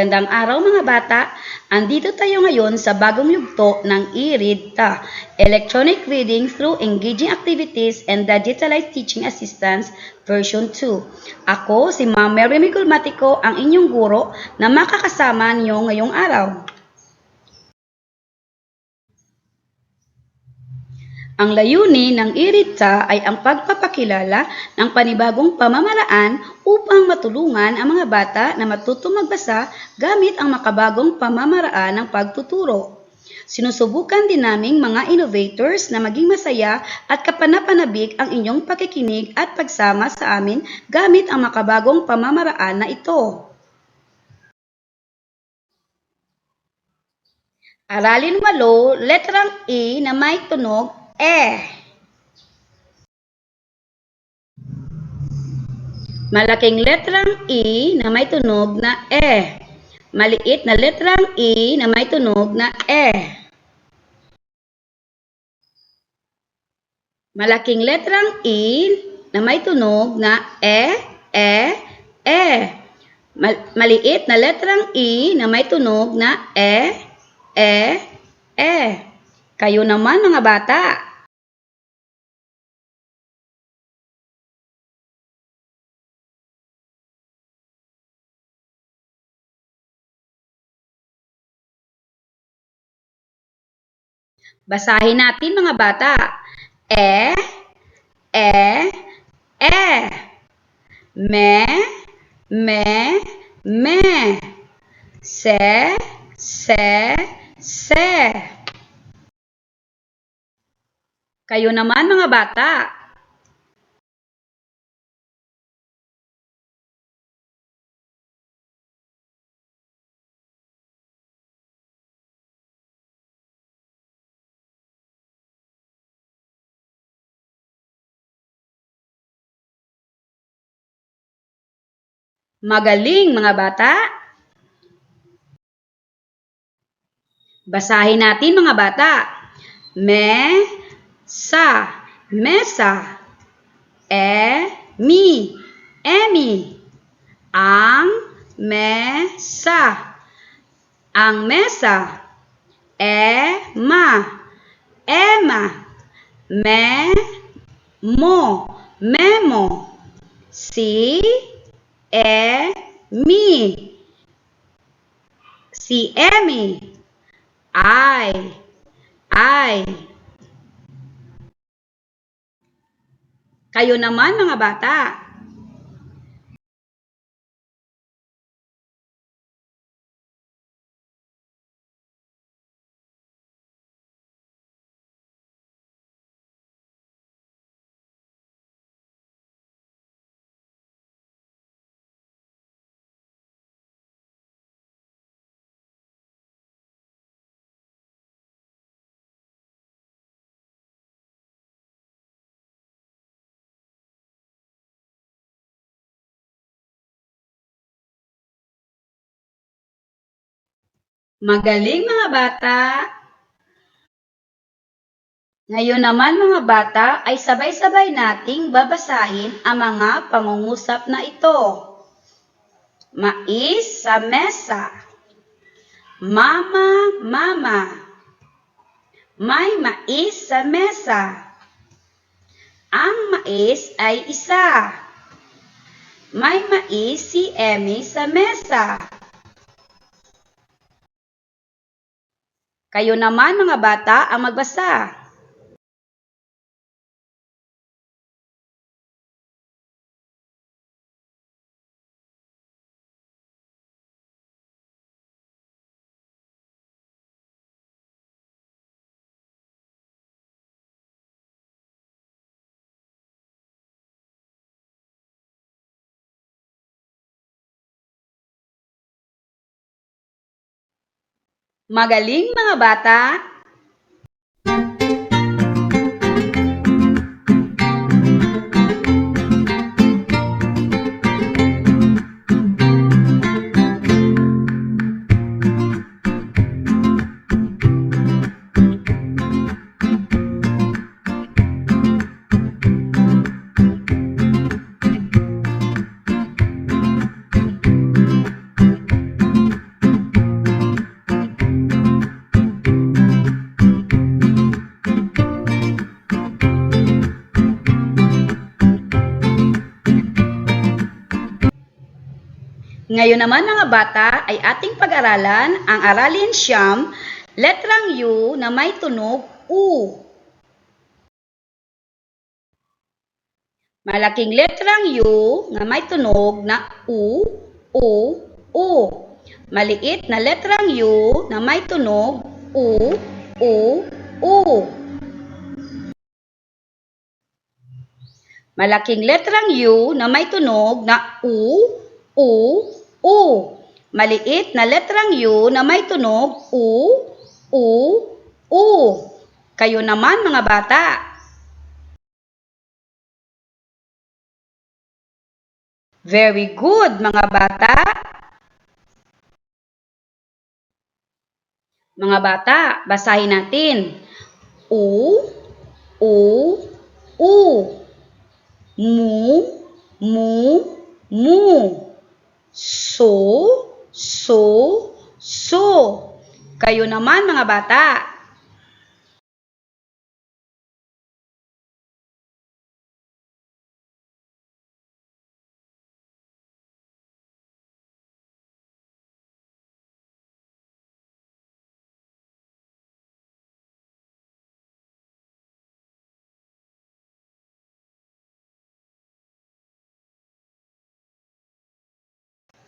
Magandang araw mga bata! Andito tayo ngayon sa bagong yugto ng e-read ta, Electronic Reading through Engaging Activities and Digitalized Teaching Assistance version 2. Ako si Ma'am Mary Migulmatico, ang inyong guro na makakasama niyo ngayong araw. Ang layunin ng IRITA ay ang pagpapakilala ng panibagong pamamaraan upang matulungan ang mga bata na matutong magbasa gamit ang makabagong pamamaraan ng pagtuturo. Sinusubukan din naming mga innovators na maging masaya at kapanapanabik ang inyong pakikinig at pagsama sa amin gamit ang makabagong pamamaraan na ito. Aralin 8, letrang E na may tunog E. Malaking letrang E na may tunog na E. Maliit na letrang E na may tunog na E. Malaking letrang E na may tunog na E, E, E. Mal- maliit na letrang E na may tunog na E, E, E. Kayo naman mga bata. Basahin natin mga bata. E, E, E. Me, me, me. Se, se, se. Kayo naman mga bata. Magaling mga bata. Basahin natin mga bata. Me, sa, mesa. E, mi, emi. Ang mesa. Ang mesa. E, ma, ema. Me, mo, memo. Si, e, mi. Si Emi. I, I. Kayo naman mga bata. Magaling mga bata. Ngayon naman mga bata ay sabay-sabay nating babasahin ang mga pangungusap na ito. Mais sa mesa. Mama, mama. May mais sa mesa. Ang mais ay isa. May mais si Emmy sa mesa. Kayo naman mga bata ang magbasa. Magaling mga bata. Ngayon naman mga bata ay ating pag-aralan ang aralin siyam, letrang U na may tunog U. Malaking letrang U na may tunog na U, U, U. Maliit na letrang U na may tunog U, U, U. Malaking letrang U na may tunog na U, U, U. Maliit na letrang U na may tunog U, U, U. Kayo naman mga bata. Very good mga bata. Mga bata, basahin natin. U, U, U. Mu, mu, mu. Kayo naman mga bata.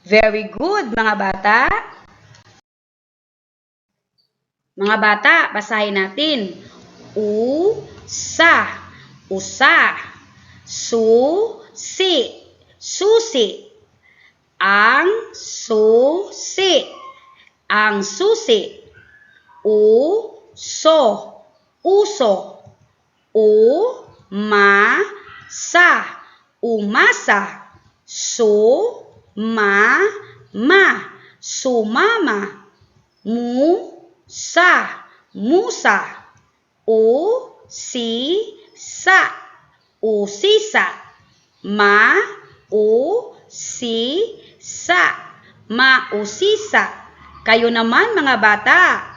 Very good mga bata. Mga bata, basahin natin. Usa. Su, si, susi. Ang susi. Ang susi. U, so, uso. U, ma, sa, umasa. Su, ma, ma, sumama. Mu, sa, musa. U, si, sa. Ma, u, si, sa. Kayo naman mga bata.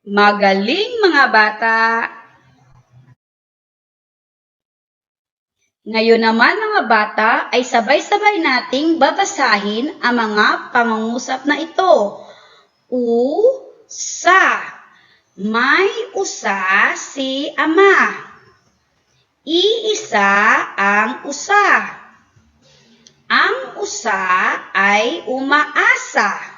Magaling mga bata! Ngayon naman mga bata ay sabay-sabay nating babasahin ang mga pangungusap na ito. U-sa. May usa si ama. Iisa ang usa. Ang usa ay umaasa.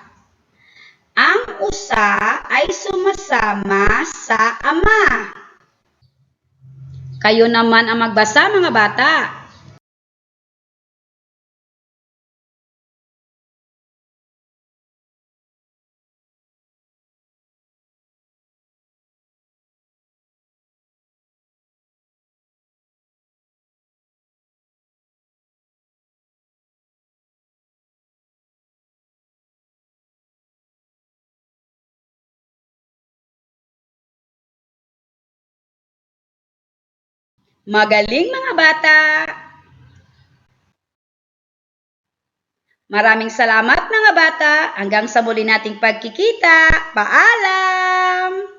Ang usa ay sumasama sa ama. Kayo naman ang magbasa mga bata. Magaling mga bata! Maraming salamat mga bata. Hanggang sa muli nating pagkikita. Paalam!